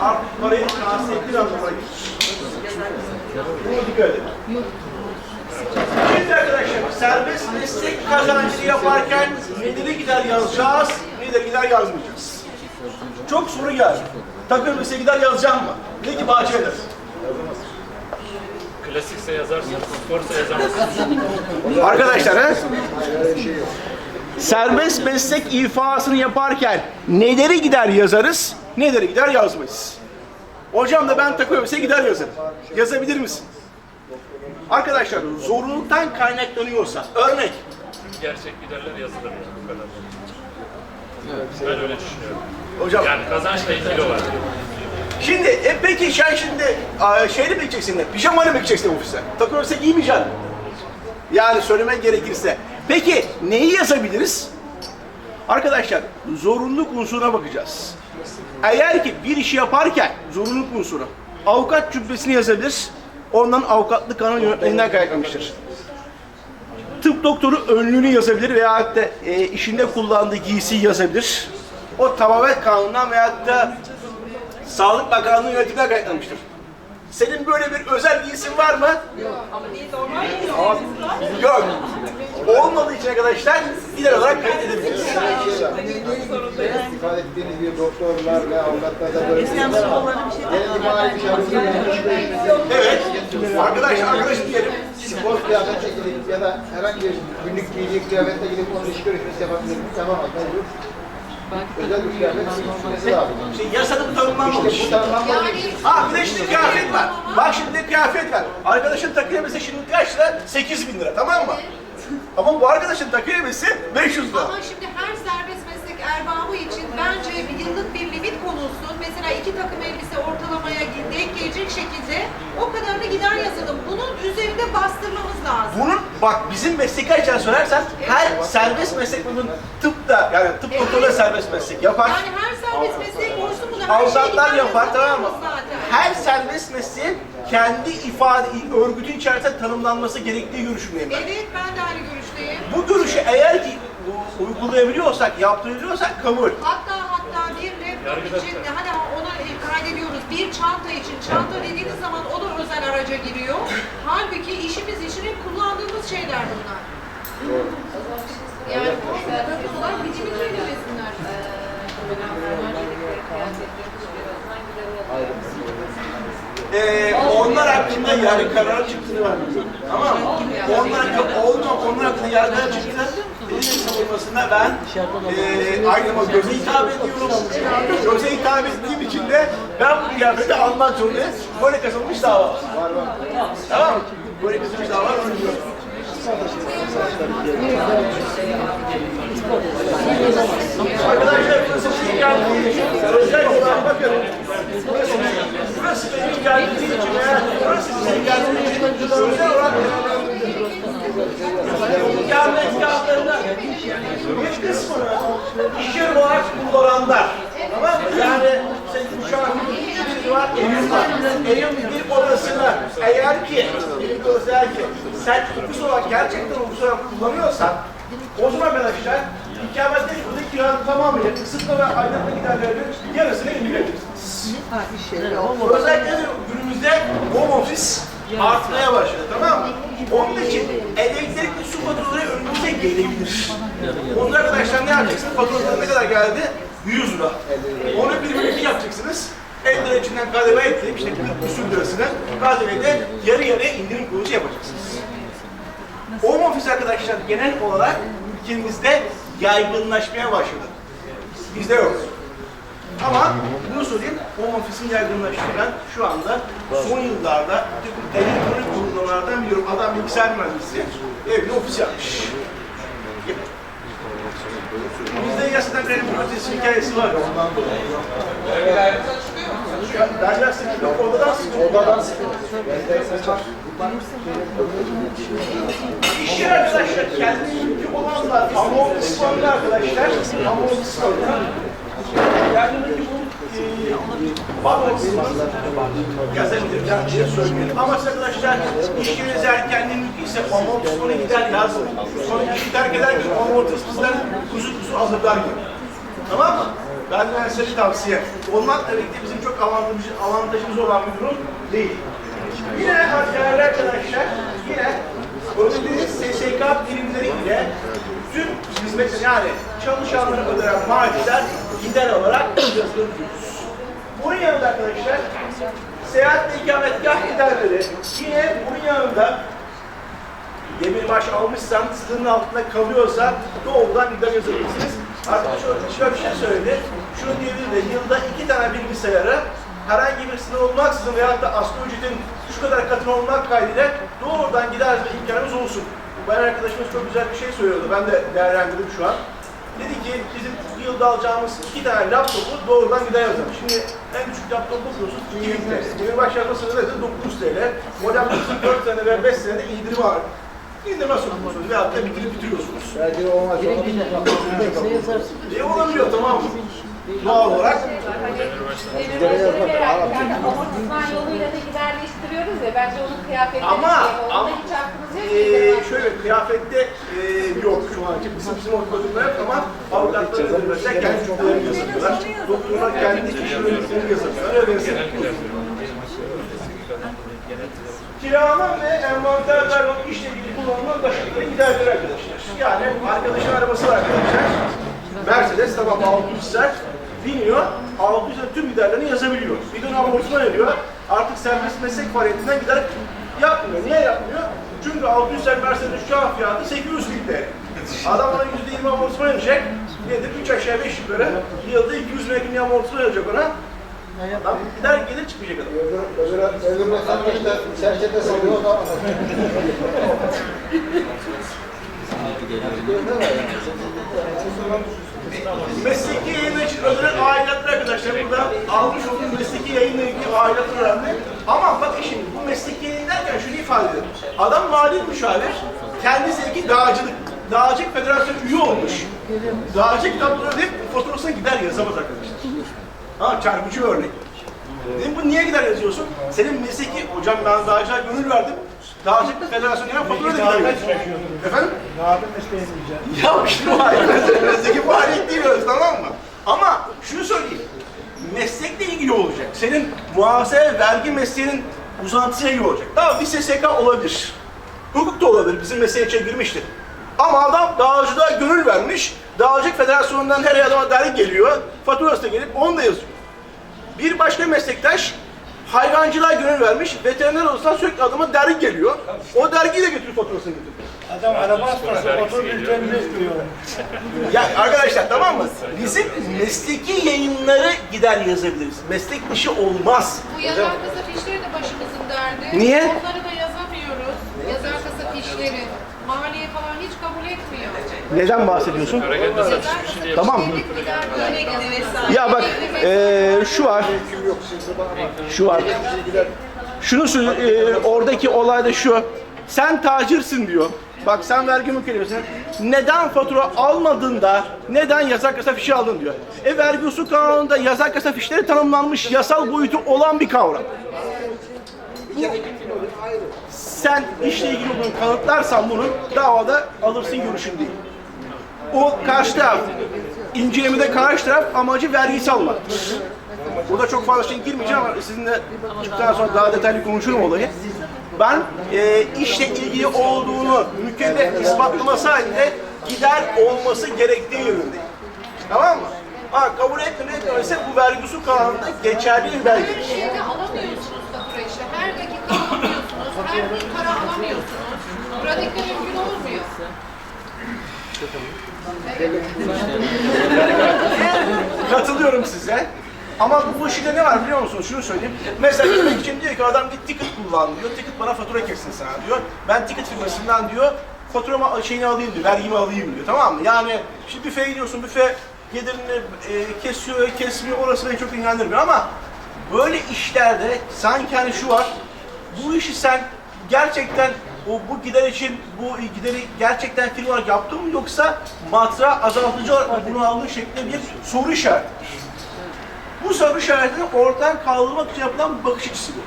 Artık parayı nasipli anlamına Buna dikkat edin. Şimdi arkadaşlar serbest meslek kazancını yaparken neleri gider yazacağız, neleri gider yazmayacağız. Çok soru geldi. Takım elbise gider yazacağım mı? Ne gibi bahçeler? Klasikse yazarsın, sporsa yazamazsın. Arkadaşlar he? Serbest meslek ifasını yaparken neleri gider yazarız, neleri gider yazmayız. Hocam da ben takım elbise gider yazarım. Yazabilir misin? Arkadaşlar zorunluluktan kaynaklanıyorsa, örnek, Gerçek giderler yazılır yani bu kadar. Ben öyle düşünüyorum. hocam Yani kazançla ilgili olarak. Şimdi e, peki sen şimdi a, şeyle mi gideceksin? Pijamayla mı gideceksin ofise? Takım elbise giymeyeceksin. Yani söylemek gerekirse. Peki neyi yazabiliriz? Arkadaşlar zorunluluk unsuruna bakacağız. Eğer ki bir işi yaparken zorunluluk unsuru avukat cübbesini yazabilir. Ondan avukatlık kanun yönetmeliğinden kaynaklamıştır. Tıp doktoru önlüğünü yazabilir veya da e, işinde kullandığı giysiyi yazabilir. O tamamen kanundan veya da Sağlık Bakanlığı yönetiminden kaynaklanmıştır. Senin böyle bir özel giysin var mı? Yok. Olmadığı için arkadaşlar gider olarak kayıt edebiliriz. ifade ettiğiniz gibi doktorlar ve avukatlar da böyle bir. Evet. Arkadaş, arkadaş diyelim. Spor kıyafetle gidip ya da herhangi bir günlük giydiği kıyafetle gidip onun iş görüşmesi yapabilir. Tamam mecbur. Özel. İşte yasada bu tanımlanmamış. İşte bu tanımlanmalı. Ha bir de şimdi kıyafet var. Bak şimdi kıyafet var. Arkadaşın takı elbise şimdi kaç lira? 8 bin lira tamam mı? Ama bu arkadaşın takı elbise 500 lira. Ama şimdi her serbest meslek erbabı için bence bir yıllık bir limit konulsun. Mesela iki takım elbise ortalamaya denk gelecek şekilde o kadarını gider yazalım. Bunun üzerinde bastırmamız lazım. Bunun bak bizim meslek açıdan söylersen her serbest meslek bunun tıpta yani tıp doktorları serbest meslek yapar. Yani her serbest meslek olsun bunu her Avukatlar yapar tamam mı? Zaten. Her serbest mesleğin kendi ifade, örgütün içerisinde tanımlanması gerektiği görüşündeyim ben. Evet ben de aynı görüşteyim. Bu görüşü eğer ki uygulayabiliyorsak, yaptırabiliyorsak kabul. Hatta için tutar. hadi onu kaydediyoruz. Bir çanta için çanta dediğiniz zaman o da özel araca giriyor. Halbuki işimiz için hep kullandığımız şeyler bunlar. Yani takıyorlar biçimi söylemesinler. Ee, onlar hakkında yargı kararı çıktığını var. Tamam mı? Onlar onlar, onlar hakkında yargı kararı çıktı. Benim savunmasında ben e, aynama göze hitap ediyorum. Göze hitap ettiğim için de ben bu kıyafeti almak zorundayım. Böyle kazanılmış dava var. Tamam mı? Böyle kazanılmış dava var. onu. Arkadaşlar geldiğiniz için özel olarak bakın. Burası, burası benim geldiğim için veya burası sizin geldiğiniz için özel olarak gelmek kağıtlarında bir kısmını iş yeri olarak kullananlar. Tamam mı? Yani senin şu an bir var, evin var. Evin bir odasını eğer ki, bir odası eğer ki sen ofis olarak gerçekten ofis olarak kullanıyorsan o zaman arkadaşlar ikamet değil, buradaki kiranın tamamıyla kısıtlı ve aydınlatma giderlerinin yarısını indirebilirsiniz. Özellikle de günümüzde home office artmaya başladı tamam mı? Onun için elektrikli su faturaları önümüze gelebilir. Onun arkadaşlar ne yapacaksınız? Faturaları ne kadar geldi? 100 lira. Onu bir bölümü yapacaksınız. 50 lira içinden KDV ekleyip işte 40 küsür lirasını KDV'de yarı yarıya indirim kurulucu yapacaksınız. Home office arkadaşlar genel olarak ülkemizde yaygınlaşmaya başladı. Bizde yok. Ama söyleyeyim, home office'in yaygınlaştıran şu anda son yıllarda elektronik uygulamalardan biliyorum. Adam bilgisayar mühendisi, evine ofis yapmış. Bizde yasadan kredi protesi hikayesi var. Derler sıkıntı, odadan sıkıntı. Odadan İş yeri arkadaşlar kendi mülkü olanlar ama o kısmında arkadaşlar ama o kısmında mülkü bu kısmında yazabilir. Ama arkadaşlar iş yeriniz eğer kendi mülkü ise o kısmına gider yazın. Sonra işi terk eder ki o kısmından kuzu kuzu hazırlar gibi. Tamam mı? Ben de size tavsiye. Olmakla birlikte bizim çok avantajımız, avantajımız olan bir durum değil. Yine arkadaşlar, yine ödediğiniz SSK birimleri ile tüm hizmet yani çalışanlara ödenen maaşlar gider olarak yazılır. Bunun yanında arkadaşlar seyahat ve ikametgah giderleri yine bunun yanında demir maaş almışsan sınırın altında kalıyorsa doğrudan gider yazabilirsiniz. Arkadaş şöyle bir şey söyledi. Şunu diyebilir de yılda iki tane bilgisayarı herhangi bir sınır olmaksızın veyahut da asgari şu kadar katına olmak kaydıyla doğrudan gider yazma imkanımız olsun. Bu bayan arkadaşımız çok güzel bir şey söylüyordu. Ben de değerlendirdim şu an. Dedi ki bizim bu yılda alacağımız iki tane laptopu doğrudan gider yazalım. Şimdi en küçük laptop bakıyorsunuz 2000 TL. Demir başlatma sınırı nedir? 900 TL. Model 4 sene ve 5 senede indirim var. İndirme sokuyorsunuz veyahut da bitirip bitiriyorsunuz. Belki olmaz. E olabiliyor tamam mı? Doğal olarak Yani amortisman yoluyla da giderleştiriyoruz ya bence onun kıyafetleri Ama- şey, ama- hiç aklınız yok şöyle kıyafette e, yok şu an için bizim bizim ortalıkta yok ama avukatların mesela kendi cümlelerini yazıyorlar. Doktorlar kendi yazıyorlar. Öyle yazıyorlar. Kiralama ve envanter vermek işle ilgili kullanılan taşıtların giderleri arkadaşlar. Yani arkadaşın arabası var arkadaşlar. Mercedes tamam 600 sert biniyor. 600 tüm giderlerini yazabiliyor. Bir dönem amortisman ediyor. Artık serbest meslek faaliyetinden gider yapmıyor. Niye yapmıyor? Çünkü 600 sert Mercedes şu an fiyatı 800 bin TL. Adam ona %20 amortisman edecek. Nedir? 3 aşağı 5 yukarı. Yılda 200 bin bir amortisman edecek ona. Adam gider gelir çıkmayacak adam. Öbür, öbür, öbür meslektaşlar serçete salıyor da Mesleki yayınlar için ödenen aidatlar arkadaşlar. Burada almış olduğum mesleki yayınla ilgili aidatlar önemli. Ama bakın şimdi bu mesleki yayın derken şunu ifade ediyorum. Adam mali müşavir, kendi zevki dağcılık. Dağcılık Federasyonu üye olmuş. Dağcılık kitapları hep faturasına gider yazamaz arkadaşlar. Ha çarpıcı bir örnek. Dedim bu niye gider yazıyorsun? Senin mesleki, hocam ben dağcılığa gönül verdim. Dağcılık Federasyonu ya fatura da gider. Efendim? Dağdım mesleğini diyeceğim. Ya işte o ayrı mesele. Mesleki faaliyet değil orası tamam mı? Ama şunu söyleyeyim. Meslekle ilgili olacak. Senin muhasebe vergi mesleğinin uzantısıyla ilgili olacak. Tamam bir SSK olabilir. Hukuk da olabilir. Bizim mesleğe girmiştir. Ama adam dağcılığa gönül vermiş. Dağcılık Federasyonu'ndan her adama dergi geliyor. Faturası da gelip onu da yazıyor. Bir başka meslektaş hayvancılığa gönül vermiş. Veteriner olsa sürekli adama dergi geliyor. O dergiyi de götürüp faturasını götürüyor. Adam araba atması motor bültenini istiyor. Ya arkadaşlar tamam mı? Bizim mesleki yayınları gider yazabiliriz. Meslek dışı olmaz. Bu yazar kasa fişleri de başımızın derdi. Niye? Onları da yazamıyoruz. Yazar kasa fişleri. Maliye falan hiç kabul etmiyor. Neden bahsediyorsun? Tamam. Ya bak eee, şu var. Şu var. Şunu eee, oradaki olay da şu. Sen tacirsin diyor. Bak sen vergi mükellefsin. Neden fatura almadın da neden yasak kasa fişi aldın diyor. E vergi usul kanununda yasak kasa fişleri tanımlanmış yasal boyutu olan bir kavram. Sen işle ilgili olduğunu kanıtlarsan bunu davada alırsın görüşün değil. O karşı taraf, incelemede karşı taraf amacı vergisi almaktır. Burada çok fazla şey girmeyeceğim ama sizinle çıktıktan sonra daha detaylı konuşurum olayı. Ben e, işle ilgili olduğunu mükellef ispatlaması halinde gider olması gerektiği yönündeyim. Tamam mı? Ha, kabul etmedi etmemesi bu vergi usul geçerli bir belgedir. Her şeyde alamıyorsunuz fatura işte. Her dakika alamıyorsunuz. Her gün para alamıyorsunuz. Pratikte mümkün olmuyor. Katılıyorum size. Ama bu işinde ne var biliyor musunuz? Şunu söyleyeyim. Mesela gitmek için diyor ki adam git ticket kullan diyor. Ticket bana fatura kessin sana diyor. Ben ticket firmasından diyor faturamı şeyini alayım diyor. Vergimi alayım diyor. Tamam mı? Yani şimdi büfeye gidiyorsun. Büfe gelirini e, kesiyor, kesmiyor. Orası beni çok ilgilendirmiyor ama böyle işlerde sanki hani şu var. Bu işi sen gerçekten o bu gider için bu gideri gerçekten firma olarak yaptın mı yoksa matra azaltıcı olarak bunu aldığın şeklinde bir soru işaretidir. Bu soru işaretini ortadan kaldırmak için yapılan bir bakış açısı bu.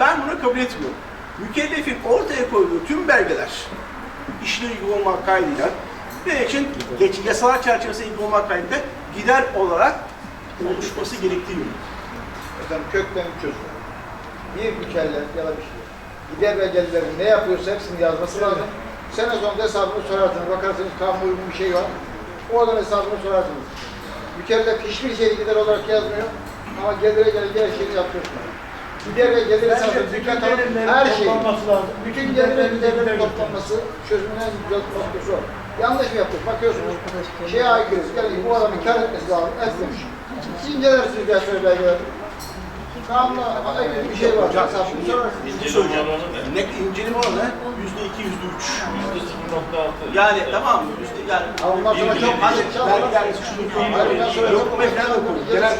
Ben bunu kabul etmiyorum. Mükellefin ortaya koyduğu tüm belgeler işle ilgili olmak kaydıyla benim için geç, yasalar çerçevesinde ilgili olmak kaydıyla gider olarak oluşması gerektiği yönünde. kısım kökten çözüm. Bir mükellef ya da bir şey. Gider ve gelirleri ne yapıyorsa hepsini yazması lazım. Sene sonunda hesabını sorarsınız. Bakarsınız tam uygun bir şey var. Oradan hesabını sorarsınız. Mükellef hiçbir şeyi gider olarak yazmıyor. Ama gelire gelince her şeyi yapıyorsun. Gider ve gelir hesabı, dikkat alın, her şey. Bütün gelir ve giderlerin toplanması çözümün en güzel noktası o. Yanlış mı yaptık? Bakıyorsunuz, şeye aykırı, yani bu adamın kar etmesi lazım, etmemiş. İncelersiniz ya şöyle belgeler. Kanunla aykırı bir şey var, hesabını sorarsınız. Bir şey söyleyeceğim. Ne inceleme oranı yüzde iki, yüzde üç. Yani tamam mı? Yüzde, yani Ondan sonra çok Hadi çok vergiler şunu Ondan sonra Yok bu falan konu. Genel.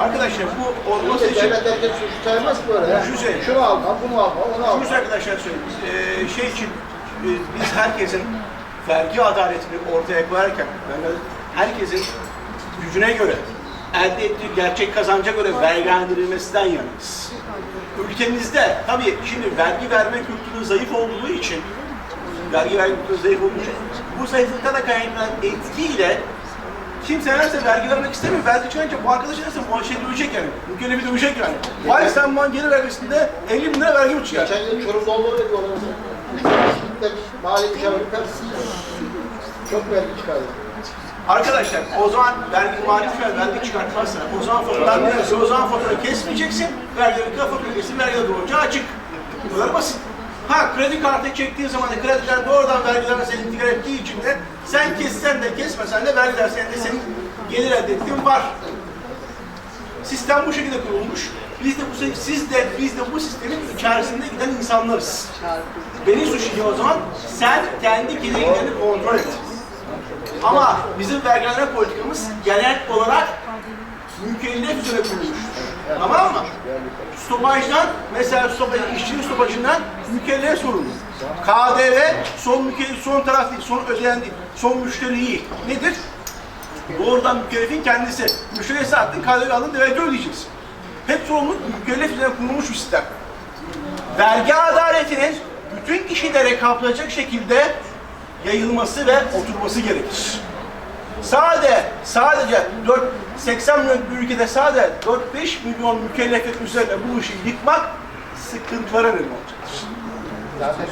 Arkadaşlar bu olması için Devlet herkes suçlu sayılmaz ki böyle. Yani. Şu şey. Şunu alma, bunu alma, onu alma. Şunu arkadaşlar söyleyeyim. Eee, şey için e, biz herkesin vergi adaletini ortaya koyarken yani herkesin gücüne göre elde ettiği gerçek kazanca göre vergilendirilmesinden yanayız. Ülkemizde tabii şimdi vergi verme kültürü zayıf olduğu için vergi verme kültürü zayıf olduğu için bu zayıflıkta da kaynaklanan etkiyle Kimse neredeyse vergi vermek istemiyor. Vergi çıkınca bu arkadaş neredeyse şey dövecek yani. Ülkeyle bir dövecek yani. Vay sen bana geri vergisinde 50 bin lira vergi mi çıkar? Geçen yıl Çorum'da oldu öyle bir olay. Müşterilikte mali karşısında çok vergi çıkardı. Arkadaşlar o zaman vergi mali fiyat vergi çıkartmazsan o zaman faturadan ne o zaman fatura kesmeyeceksin. Vergi fatura kesin vergi doğruca açık. Bu kadar basit. Ha kredi kartı çektiğin zaman da krediler doğrudan vergilerine seni intikal ettiği için de sen kessen de kesmesen de vergiler senin de senin gelir elde ettiğin var. Sistem bu şekilde kurulmuş. Biz de bu siz de biz de bu sistemin içerisinde giden insanlarız. Beni suçluyor o zaman sen kendi gelirlerini kontrol et. Ama bizim vergilendirme politikamız genel olarak mükellef üzere kurulmuş. Tamam mı? Stopajdan, mesela stopaj, işçinin stopajından mükellef sorumlu. KDV son mükellef, son taraf değil, son ödeyen değil, son müşteri değil. Nedir? Doğrudan mükellefin kendisi. Müşteriye sattın, KDV aldın, vergi ödeyeceksin. Hep sorumluluk mükellef üzerine kurulmuş bir sistem. Vergi adaletinin bütün kişilere kaplayacak şekilde yayılması ve oturması gerekir. Sade, sadece 4, 80 milyon bir ülkede sade 4-5 milyon mükellefet üzerine bu işi yıkmak sıkıntılara neden olacaktır. Zaten